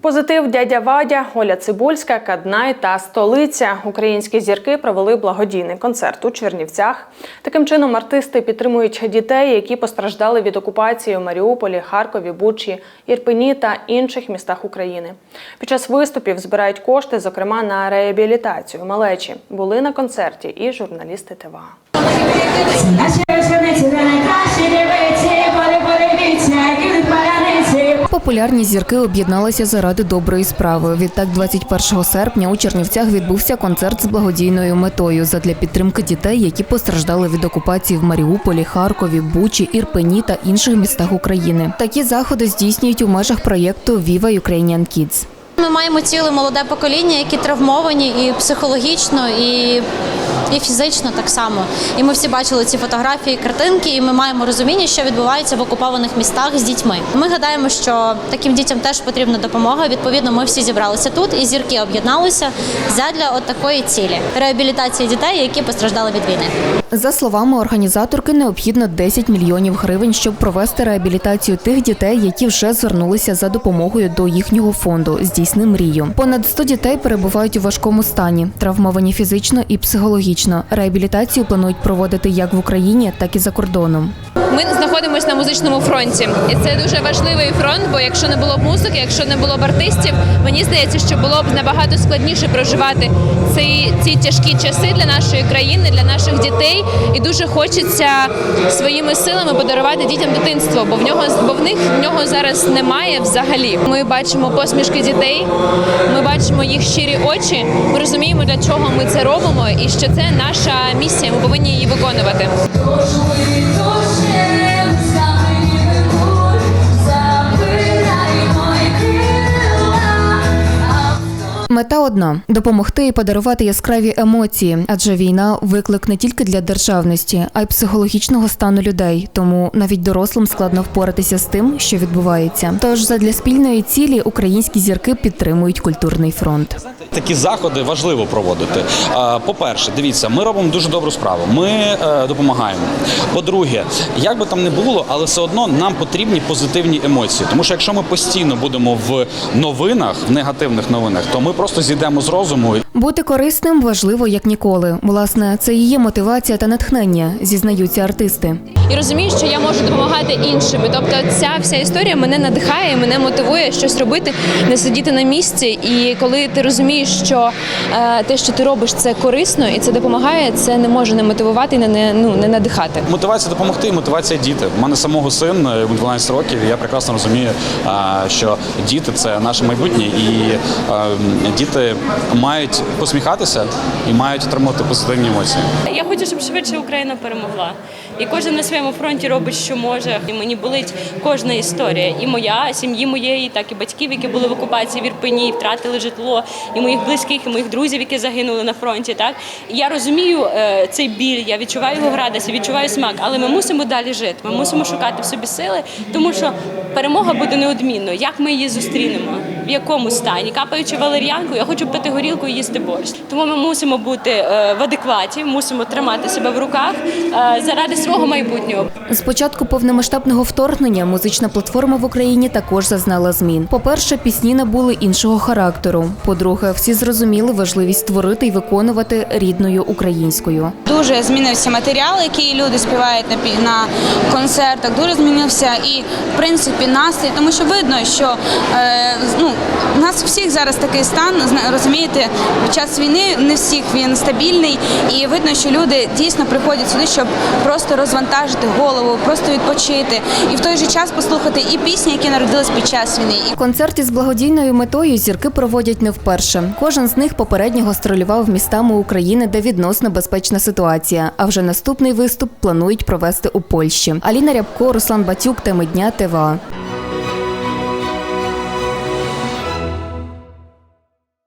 Позитив дядя Вадя, Оля Цибульська, Каднай та столиця. Українські зірки провели благодійний концерт у Чернівцях. Таким чином артисти підтримують дітей, які постраждали від окупації у Маріуполі, Харкові, Бучі, Ірпені та інших містах України. Під час виступів збирають кошти, зокрема на реабілітацію малечі. Були на концерті і журналісти ТВА. Популярні зірки об'єдналися заради доброї справи. Відтак, 21 серпня у Чернівцях відбувся концерт з благодійною метою задля підтримки дітей, які постраждали від окупації в Маріуполі, Харкові, Бучі, Ірпені та інших містах України. Такі заходи здійснюють у межах проєкту Viva Ukrainian Kids. Ми маємо ціле молоде покоління, які травмовані і психологічно, і, і фізично так само. І ми всі бачили ці фотографії, картинки, і ми маємо розуміння, що відбувається в окупованих містах з дітьми. Ми гадаємо, що таким дітям теж потрібна допомога. Відповідно, ми всі зібралися тут, і зірки об'єдналися задля от такої цілі реабілітації дітей, які постраждали від війни. За словами організаторки, необхідно 10 мільйонів гривень, щоб провести реабілітацію тих дітей, які вже звернулися за допомогою до їхнього фонду Здійсни мрію. Понад 100 дітей перебувають у важкому стані, травмовані фізично і психологічно. Реабілітацію планують проводити як в Україні, так і за кордоном. Ми знаходимося на музичному фронті, і це дуже важливий фронт. Бо якщо не було б музики, якщо не було б артистів, мені здається, що було б набагато складніше проживати ці, ці тяжкі часи для нашої країни, для наших дітей. І дуже хочеться своїми силами подарувати дітям дитинство, бо в нього бо в них в нього зараз немає взагалі. Ми бачимо посмішки дітей, ми бачимо їх щирі очі. Ми розуміємо, для чого ми це робимо, і що це наша місія. Ми повинні її виконувати. Marta одна допомогти і подарувати яскраві емоції, адже війна виклик не тільки для державності, а й психологічного стану людей. Тому навіть дорослим складно впоратися з тим, що відбувається. Тож задля спільної цілі українські зірки підтримують культурний фронт. Такі заходи важливо проводити. По-перше, дивіться, ми робимо дуже добру справу. Ми е, допомагаємо. По-друге, як би там не було, але все одно нам потрібні позитивні емоції. Тому що якщо ми постійно будемо в новинах, в негативних новинах, то ми просто зійдемо з розуму. Бути корисним важливо як ніколи. Власне, це і є мотивація та натхнення, зізнаються артисти. і розумію, що я можу допомагати іншим. Тобто, ця вся історія мене надихає, мене мотивує щось робити, не сидіти на місці. І коли ти розумієш, що е, те, що ти робиш, це корисно і це допомагає, це не може не мотивувати і не, не ну не надихати. Мотивація допомогти, і мотивація діти. У мене самого син е, йому 12 років. і Я прекрасно розумію, е, що діти це наше майбутнє, і е, мають посміхатися і мають отримувати позитивні емоції. Я хочу, щоб швидше Україна перемогла. І кожен на своєму фронті робить, що може. І мені болить кожна історія. І моя, сім'ї моєї, так і батьків, які були в окупації в Ірпені, втратили житло, і моїх близьких, і моїх друзів, які загинули на фронті. Так я розумію е, цей біль, я відчуваю його градус, відчуваю смак, але ми мусимо далі жити. Ми мусимо шукати в собі сили, тому що перемога буде неодмінно. Як ми її зустрінемо? В якому стані? Капаючи валер'янку, я хочу пити горілку і їсти борщ. Тому ми мусимо бути е, в адекваті, мусимо тримати себе в руках е, заради свого майбутнього. З початку повномасштабного вторгнення музична платформа в Україні також зазнала змін. По-перше, пісні набули іншого характеру. По-друге, всі зрозуміли важливість створити і виконувати рідною українською. Дуже змінився матеріал, який люди співають на пі- на концертах. Дуже змінився і в принципі настрій, тому що видно, що е, ну у нас всіх зараз такий стан. Розумієте, під час війни не всіх він стабільний, і видно, що люди дійсно приходять сюди, щоб просто розвантажити голову, просто відпочити, і в той же час послухати і пісні, які народились під час війни. І Концерти з благодійною метою зірки проводять не вперше. Кожен з них попередньо гастролював містами України, де відносно безпечна ситуація. А вже наступний виступ планують провести у Польщі. Аліна Рябко, Руслан Батюк, теми дня ТВА.